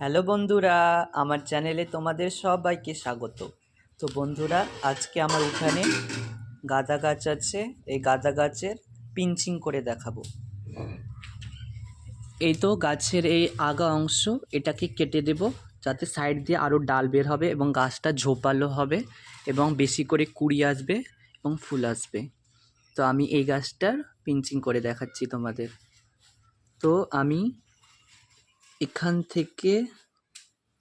Hello বন্ধুরা, আমার চ্যানেলে তোমাদের সবাইকে স্বাগত। তো বন্ধুরা, আজকে আমার উঠানে গাঁদা গাছ আছে, এই গাঁদা গাছের পিঞ্চিং করে দেখাবো। এই তো গাছের এই আগা অংশ, এটাকে কেটে দেব, যাতে সাইড দিয়ে আরও ডাল বের হবে এবং গাছটা ঝোপালো হবে এবং বেশি করে কুড়ি আসবে এবং ফুল আসবে। তো আমি এই গাছটার পিঞ্চিং করে দেখাচ্ছি তোমাদের। তো আমি এখান থেকে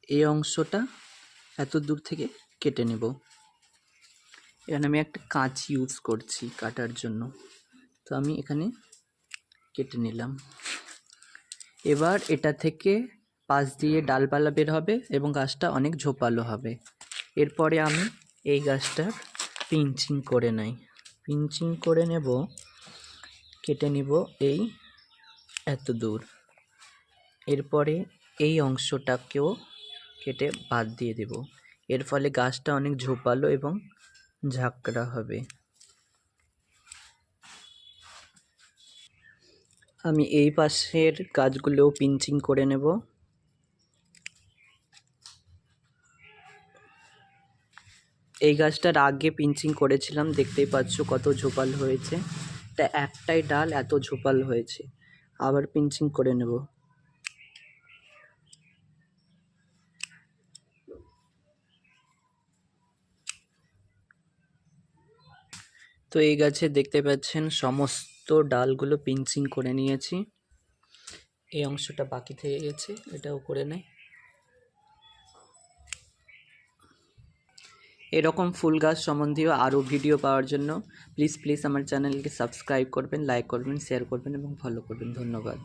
এই অংশটা এত দূর থেকে কেটে নেব। এখানে আমি একটা কাঁচি ইউজ করছি কাটার জন্য। তো আমি এখানে কেটে নিলাম। এবার এটা থেকে পাশ দিয়ে ডালপালা বের হবে এবং গাছটা অনেক ঝোপালো হবে। এরপরে আমি এই গাছটার পিঞ্চিং করে নেই। পিঞ্চিং করে নেব, কেটে নিব এই এত দূর। এরপরে এই অংশটাকেও কেটে বাদ দিয়ে দেব। এর ফলে গাছটা অনেক ঝোপালো এবং ঝাঁকড়া হবে। আমি এই পাশের গাছগুলোও পিঞ্চিং করে নেব। এই গাছটার আগে পিঞ্চিং করেছিলাম, দেখতেই পাচ্ছ কত ঝোপাল হয়েছে। তা একটাই ডাল এত ঝোপাল হয়েছে। আবার পিঞ্চিং করে নেব। তো এই গাছে দেখতে পাচ্ছেন সমস্ত ডালগুলো পিঞ্চিং করে নিয়েছি। এই অংশটা বাকি থেকে গেছে, এটাও করে নেই। এরকম ফুল গাছ সম্বন্ধীয় আরও ভিডিও পাওয়ার জন্য প্লিজ প্লিজ আমার চ্যানেলকে সাবস্ক্রাইব করবেন, লাইক করবেন, শেয়ার করবেন এবং ফলো করবেন। ধন্যবাদ।